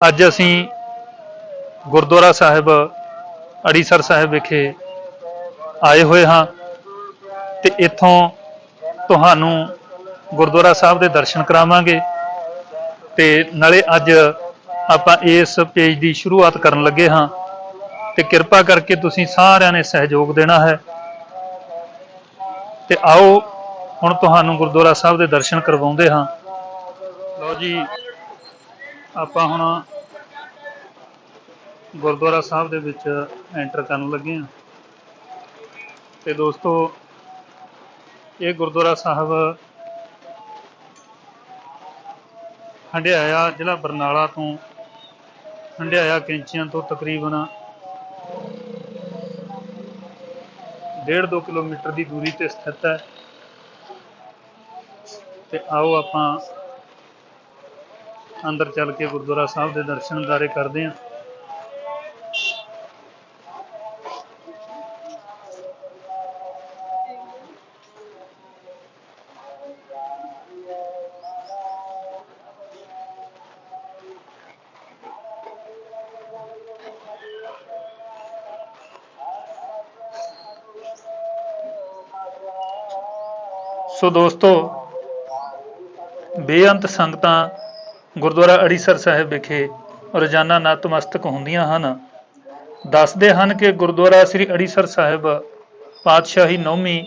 ਅੱਜ ਅਸੀਂ ਗੁਰਦੁਆਰਾ ਸਾਹਿਬ, ਅੜੀਸਰ ਸਾਹਿਬ ਵਿਖੇ ਆਏ ਹੋਏ ਹਾਂ ਤੇ ਇੱਥੋਂ ਤੁਹਾਨੂੰ ਗੁਰਦੁਆਰਾ ਸਾਹਿਬ ਦੇ ਦਰਸ਼ਨ ਕਰਾਵਾਂਗੇ ਤੇ ਨਾਲੇ ਅੱਜ ਆਪਾਂ ਇਸ ਪੇਜ ਦੀ ਸ਼ੁਰੂਆਤ ਕਰਨ ਲੱਗੇ ਹਾਂ ਤੇ ਕਿਰਪਾ ਕਰਕੇ ਤੁਸੀਂ ਸਾਰਿਆਂ ਨੇ ਸਹਿਯੋਗ ਦੇਣਾ ਹੈ। ਤੇ ਆਓ, ਹੁਣ ਤੁਹਾਨੂੰ ਗੁਰਦੁਆਰਾ ਸਾਹਿਬ ਦੇ ਦਰਸ਼ਨ ਕਰਵਾਉਂਦੇ ਹਾਂ। ਲਓ ਜੀ। ਆਪਾਂ ਹੁਣ ਗੁਰਦੁਆਰਾ ਸਾਹਿਬ ਦੇ ਵਿੱਚ ਐਂਟਰ ਕਰਨ ਲੱਗੇ ਹਾਂ। ਤੇ ਦੋਸਤੋ, ਇਹ ਗੁਰਦੁਆਰਾ ਸਾਹਿਬ ਹੰਡਿਆਇਆ ਜ਼ਿਲ੍ਹਾ ਬਰਨਾਲਾ ਤੋਂ, ਹੰਡਿਆਇਆ ਕੈਂਚੀਆਂ ਤੋਂ ਤਕਰੀਬਨ 1.5-2 ਕਿਲੋਮੀਟਰ ਦੀ ਦੂਰੀ ਤੇ ਸਥਿਤ ਹੈ। ਤੇ ਆਓ ਆਪਾਂ ਅੰਦਰ ਚੱਲ ਕੇ ਗੁਰਦੁਆਰਾ ਸਾਹਿਬ ਦੇ ਦਰਸ਼ਨ ਦਾਰੇ ਕਰਦੇ ਹਾਂ। ਸੋ ਦੋਸਤੋ ਬੇਅੰਤ ਸੰਗਤਾਂ ਗੁਰਦੁਆਰਾ ਅੜੀਸਰ ਸਾਹਿਬ ਵਿਖੇ ਰੋਜ਼ਾਨਾ ਨਤਮਸਤਕ ਹੁੰਦੀਆਂ ਹਨ। ਦੱਸਦੇ ਹਨ ਕਿ ਗੁਰਦੁਆਰਾ ਸ੍ਰੀ ਅੜੀਸਰ ਸਾਹਿਬ ਪਾਤਸ਼ਾਹੀ ਨੌਵੀਂ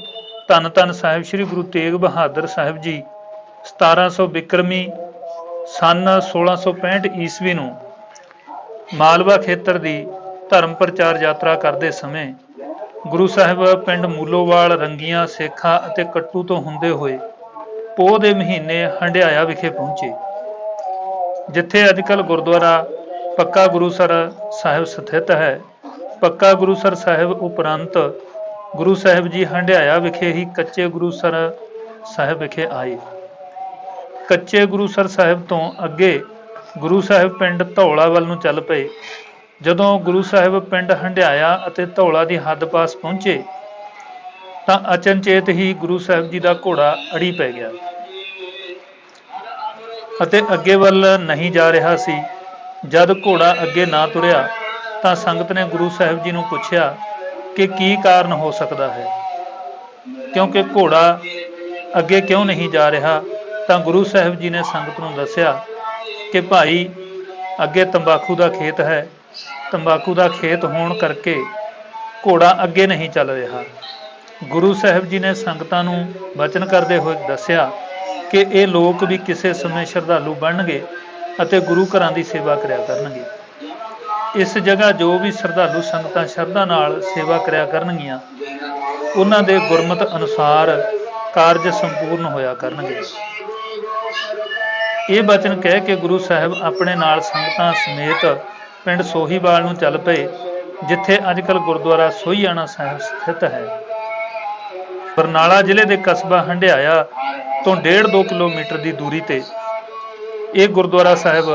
ਧੰਨ ਧੰਨ ਸਾਹਿਬ ਸ੍ਰੀ ਗੁਰੂ ਤੇਗ ਬਹਾਦਰ ਸਾਹਿਬ ਜੀ 1700 ਬਿਕਰਮੀ ਸਨ 1665 ਈਸਵੀ ਨੂੰ ਮਾਲਵਾ ਖੇਤਰ ਦੀ ਧਰਮ ਪ੍ਰਚਾਰ ਯਾਤਰਾ ਕਰਦੇ ਸਮੇਂ ਗੁਰੂ ਸਾਹਿਬ ਪਿੰਡ ਮੂਲੋਵਾਲ ਰੰਗੀਆਂ ਸੇਖਾ ਅਤੇ ਕੱਟੂ ਤੋਂ ਹੁੰਦੇ ਹੋਏ ਪੋਹ ਦੇ ਮਹੀਨੇ ਹੰਡਿਆਇਆ ਵਿਖੇ ਪਹੁੰਚੇ। ਜਿੱਥੇ ਅੱਜਕੱਲ ਗੁਰਦੁਆਰਾ ਪੱਕਾ ਗੁਰੂਸਰ ਸਾਹਿਬ ਸਥਿਤ ਹੈ। ਪੱਕਾ ਗੁਰੂਸਰ ਸਾਹਿਬ ਉਪਰੰਤ ਗੁਰੂ ਸਾਹਿਬ ਜੀ ਹੰਡਿਆਇਆ ਵਿਖੇ ਹੀ ਕੱਚੇ ਗੁਰੂਸਰ ਸਾਹਿਬ ਵਿਖੇ ਆਏ। ਕੱਚੇ ਗੁਰੂਸਰ ਸਾਹਿਬ ਤੋਂ ਅੱਗੇ ਗੁਰੂ ਸਾਹਿਬ ਪਿੰਡ ਧੌਲਾ ਵੱਲ ਨੂੰ ਚੱਲ ਪਏ। ਜਦੋਂ ਗੁਰੂ ਸਾਹਿਬ ਪਿੰਡ ਹੰਡਿਆਇਆ ਅਤੇ ਧੌਲਾ ਦੀ ਹੱਦ ਪਾਸ ਪਹੁੰਚੇ ਤਾਂ ਅਚਨਚੇਤ ਹੀ ਗੁਰੂ ਸਾਹਿਬ ਜੀ ਦਾ ਘੋੜਾ ਅੜੀ ਪੈ ਗਿਆ। ਅਤੇ ਅੱਗੇ ਵੱਲ ਨਹੀਂ ਜਾ ਰਿਹਾ ਸੀ। ਜਦ ਘੋੜਾ ਅੱਗੇ ਨਾ ਤੁਰਿਆ, ਤਾਂ ਸੰਗਤ ਨੇ ਗੁਰੂ ਸਾਹਿਬ ਜੀ ਨੂੰ ਪੁੱਛਿਆ ਕਿ ਕੀ ਕਾਰਨ ਹੋ ਸਕਦਾ ਹੈ। ਕਿਉਂਕਿ ਘੋੜਾ ਅੱਗੇ ਕਿਉਂ ਨਹੀਂ ਜਾ ਰਿਹਾ, ਤਾਂ ਗੁਰੂ ਸਾਹਿਬ ਜੀ ਨੇ ਸੰਗਤ ਨੂੰ ਦੱਸਿਆ ਕਿ ਭਾਈ, ਅੱਗੇ ਤੰਬਾਕੂ ਦਾ ਖੇਤ ਹੈ। ਤੰਬਾਕੂ ਦਾ ਖੇਤ ਹੋਣ ਕਰਕੇ ਘੋੜਾ ਅੱਗੇ ਨਹੀਂ ਚੱਲ ਰਿਹਾ। ਗੁਰੂ ਸਾਹਿਬ ਜੀ ਨੇ ਸੰਗਤਾਂ ਨੂੰ ਬਚਨ ਕਰਦੇ ਹੋਏ ਦੱਸਿਆ ਕਿ ਇਹ ਲੋਕ ਵੀ ਕਿਸੇ ਸਮੇਂ ਸ਼ਰਧਾਲੂ ਬਣਨਗੇ ਅਤੇ ਗੁਰੂ ਘਰਾਂ ਦੀ ਸੇਵਾ ਕਰਿਆ ਕਰਨਗੇ। ਇਸ ਜਗ੍ਹਾ ਜੋ ਵੀ ਸ਼ਰਧਾਲੂ ਸੰਗਤਾਂ ਸ਼ਰਧਾ ਨਾਲ ਸੇਵਾ ਕਰਿਆ ਕਰਨਗੀਆਂ, ਉਹਨਾਂ ਦੇ ਗੁਰਮਤ ਅਨੁਸਾਰ ਕਾਰਜ ਸੰਪੂਰਨ ਹੋਇਆ ਕਰਨਗੇ। ਇਹ ਬਚਨ ਕਹਿ ਕੇ ਗੁਰੂ ਸਾਹਿਬ ਆਪਣੇ ਨਾਲ ਸੰਗਤਾਂ ਸਮੇਤ ਪਿੰਡ ਸੋਹੀਵਾਲ ਨੂੰ ਚੱਲ ਪਏ, ਜਿੱਥੇ ਅੱਜਕੱਲ ਗੁਰਦੁਆਰਾ ਸੋਹੀਆਣਾ ਸਾਹਿਬ ਸਥਿਤ ਹੈ। ਬਰਨਾਲਾ ਜ਼ਿਲ੍ਹੇ ਦੇ ਕਸਬਾ ਹੰਡਿਆਇਆ ਤੋਂ 1.5-2 ਕਿਲੋਮੀਟਰ ਦੀ ਦੂਰੀ ਤੇ ਇਹ ਗੁਰਦੁਆਰਾ ਸਾਹਿਬ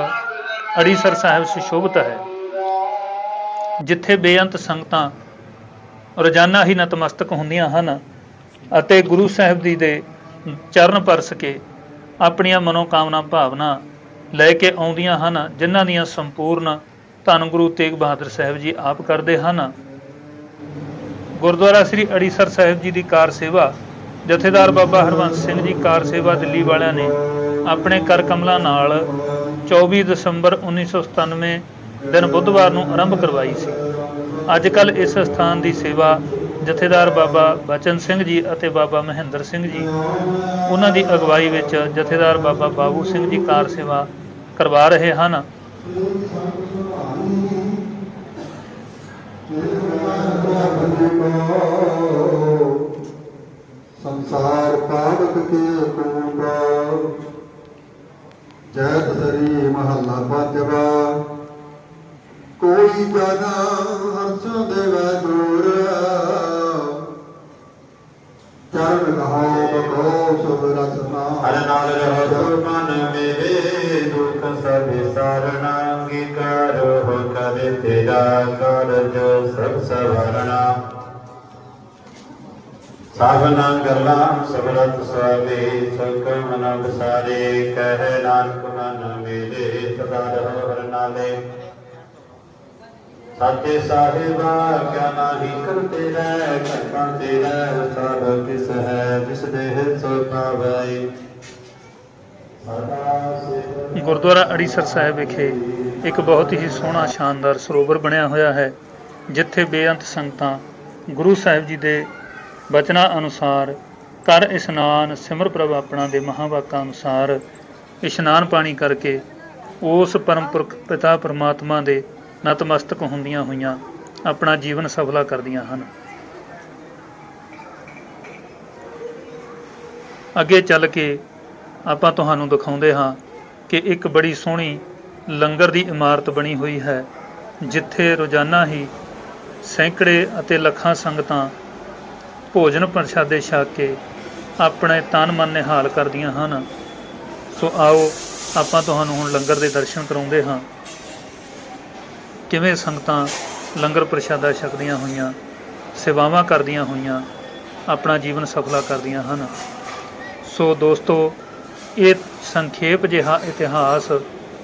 ਅੜੀਸਰ ਸਾਹਿਬ ਸੁਸ਼ੋਭਿਤ ਹੈ, ਜਿੱਥੇ ਬੇਅੰਤ ਸੰਗਤਾਂ ਰੋਜ਼ਾਨਾ ਹੀ ਨਤਮਸਤਕ ਹੁੰਦੀਆਂ ਹਨ ਅਤੇ ਗੁਰੂ ਸਾਹਿਬ ਜੀ ਦੇ ਚਰਨ ਪਰਸ ਕੇ ਆਪਣੀਆਂ ਮਨੋਕਾਮਨਾ ਭਾਵਨਾ ਲੈ ਕੇ ਆਉਂਦੀਆਂ ਹਨ, ਜਿਨ੍ਹਾਂ ਦੀਆਂ ਸੰਪੂਰਨ ਧੰਨ ਗੁਰੂ ਤੇਗ ਬਹਾਦਰ ਸਾਹਿਬ ਜੀ ਆਪ ਕਰਦੇ ਹਨ। ਗੁਰਦੁਆਰਾ ਸ੍ਰੀ ਅੜੀਸਰ ਸਾਹਿਬ ਜੀ ਦੀ ਕਾਰ ਸੇਵਾ ਜਥੇਦਾਰ ਬਾਬਾ ਹਰਵੰਸ ਸਿੰਘ ਜੀ ਕਾਰ ਸੇਵਾ ਦਿੱਲੀ ਵਾਲਿਆਂ ਨੇ ਆਪਣੇ ਕਰ ਕਮਲਾਂ ਨਾਲ 24 ਦਸੰਬਰ 1997 ਦਿਨ ਬੁੱਧਵਾਰ ਨੂੰ ਆਰੰਭ ਕਰਵਾਈ ਸੀ। ਅੱਜ ਕੱਲ ਇਸ ਸਥਾਨ ਦੀ ਸੇਵਾ ਜਥੇਦਾਰ ਬਾਬਾ ਬਚਨ ਸਿੰਘ ਜੀ ਅਤੇ ਬਾਬਾ ਮਹਿੰਦਰ ਸਿੰਘ ਜੀ, ਉਹਨਾਂ ਦੀ ਅਗਵਾਈ ਵਿੱਚ ਜਥੇਦਾਰ ਬਾਬਾ ਬਾਬੂ ਸਿੰਘ ਜੀ ਕਾਰ ਸੇਵਾ ਕਰਵਾ ਰਹੇ ਹਨ। ਸੰਸਾਰ ਪਾਵਕ ਕੇ ਕੂਟ ਜੈ ਤਸਰੀ ਮਹੱਲਾ ਪੰਜਵਾ ਕੋਈ ਜਨ ਹਰਸ ਦੇਵੈ ਦੂਰ ਚਰਨ ਕਹੋ ਬਖੋ ਸੁਭ ਰਸਨਾ ਹਰ ਨਾਲ ਰਹੋ ਸੋ ਮਨ ਮੇਰੇ ਦੁਖ ਸਭ ਸਾਰਣਾ ਅੰਗੀਕਾਰ ਹੋ ਕਰੇ ਤੇਰਾ ਕਾਰਜ ਸਭ ਸਵਰਣਾ। ਸਾਵਨਾ ਗੱਲਾਂ ਸਬਰਤ ਸੁਆਮੀ ਸੁਖ ਮਨ ਸਾਰੇ ਕਹਿ ਨਾਨਕ ਮਨ ਮੇਰੇ ਸਦਾ ਰਹੋ ਹਰ ਨਾਲੇ। ਸਾਤੇ ਸਾਹਿਬਾ, ਕਿਆ ਨਾਹੀ ਕਰਤੇ ਰਹਿ ਘਟਾਂ ਤੇ ਸਭ ਕਿਸ ਹੈ, ਜਿਸ ਦੇਹ ਸੋ ਪਾਵੈ। ਗੁਰਦੁਆਰਾ ਅੜੀਸਰ ਸਾਹਿਬ ਵਿਖੇ ਇੱਕ ਬਹੁਤ ਹੀ ਸੋਹਣਾ, ਸ਼ਾਨਦਾਰ ਸਰੋਵਰ ਬਣਿਆ ਹੋਇਆ ਹੈ, ਜਿੱਥੇ ਬੇਅੰਤ ਸੰਗਤਾਂ ਗੁਰੂ ਸਾਹਿਬ ਜੀ ਦੇ ਬਚਨਾਂ ਅਨੁਸਾਰ ਕਰ ਇਸ਼ਨਾਨ ਸਿਮਰ ਪ੍ਰਭ ਆਪਣਾ ਦੇ ਮਹਾਵਾਕਾਂ ਅਨੁਸਾਰ, ਇਸ਼ਨਾਨ ਪਾਣੀ ਕਰਕੇ ਉਸ ਪਰਮ ਪੁਰਖ ਪਿਤਾ ਪਰਮਾਤਮਾ ਦੇ ਨਤਮਸਤਕ ਹੁੰਦੀਆਂ ਹੋਈਆਂ ਆਪਣਾ ਜੀਵਨ ਸਫਲਾ ਕਰਦੀਆਂ ਹਨ। ਅੱਗੇ ਚੱਲ ਕੇ ਆਪਾਂ ਤੁਹਾਨੂੰ ਦਿਖਾਉਂਦੇ ਹਾਂ ਕਿ ਇੱਕ ਬੜੀ ਸੋਹਣੀ ਲੰਗਰ ਦੀ ਇਮਾਰਤ ਬਣੀ ਹੋਈ ਹੈ, ਜਿੱਥੇ ਰੋਜ਼ਾਨਾ ਹੀ ਸੈਂਕੜੇ ਅਤੇ ਲੱਖਾਂ ਸੰਗਤਾਂ ਭੋਜਨ ਪ੍ਰਸ਼ਾਦੇ ਛਕ ਕੇ ਆਪਣੇ ਤਨ ਮਨ ਨਿਹਾਲ ਕਰਦੀਆਂ ਹਨ। ਸੋ ਆਓ ਆਪਾਂ ਤੁਹਾਨੂੰ ਹੁਣ ਲੰਗਰ ਦੇ ਦਰਸ਼ਨ ਕਰਾਉਂਦੇ ਹਾਂ। ਕਿਵੇਂ ਸੰਗਤਾਂ ਲੰਗਰ ਪ੍ਰਸ਼ਾਦਾ ਛਕਦੀਆਂ ਹੋਈਆਂ, ਸੇਵਾਵਾਂ ਕਰਦੀਆਂ ਹੋਈਆਂ, ਆਪਣਾ ਜੀਵਨ ਸਫਲਾ ਕਰਦੀਆਂ ਹਨ। ਸੋ ਦੋਸਤੋ, ਇਹ ਸੰਖੇਪ ਜਿਹਾ ਇਤਿਹਾਸ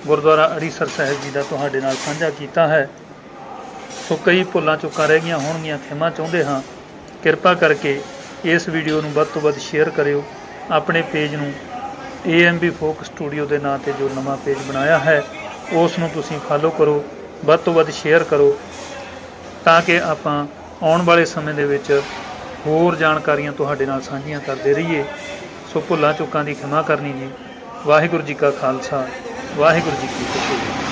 ਗੁਰਦੁਆਰਾ ਅੜੀਸਰ ਸਾਹਿਬ ਜੀ ਦਾ ਤੁਹਾਡੇ ਨਾਲ ਸਾਂਝਾ ਕੀਤਾ ਹੈ। ਸੋ ਕਈ ਭੁੱਲਾਂ ਚੁੱਕਾਂ ਰਹਿ ਗਈਆਂ ਹੋਣਗੀਆਂ, ਖਿਮਾ ਚਾਹੁੰਦੇ ਹਾਂ। ਕਿਰਪਾ ਕਰਕੇ ਇਸ ਵੀਡੀਓ ਨੂੰ ਵੱਧ ਤੋਂ ਵੱਧ ਸ਼ੇਅਰ ਕਰਿਓ। ਆਪਣੇ ਪੇਜ ਨੂੰ AMB ਫੋਕ ਸਟੂਡੀਓ ਦੇ ਨਾਂ ਤੇ ਜੋ ਨਵਾਂ ਪੇਜ ਬਣਾਇਆ ਹੈ ਉਸ ਨੂੰ ਤੁਸੀਂ ਫਾਲੋ ਕਰੋ, ਵੱਧ ਤੋਂ ਵੱਧ ਸ਼ੇਅਰ ਕਰੋ ਤਾਂ ਕਿ ਆਪਾਂ ਆਉਣ ਵਾਲੇ ਸਮੇਂ ਦੇ ਵਿੱਚ ਹੋਰ ਜਾਣਕਾਰੀਆਂ ਤੁਹਾਡੇ ਨਾਲ ਸਾਂਝੀਆਂ ਕਰਦੇ ਰਹੀਏ। ਸੋ ਭੁੱਲਾਂ ਚੁੱਕਾਂ ਦੀ ਖਿਮਾ ਕਰਨੀ ਜੀ। ਵਾਹਿਗੁਰੂ ਜੀ ਕਾ ਖਾਲਸਾ, ਵਾਹਿਗੁਰੂ ਜੀ ਕੀ ਫਤਿਹ।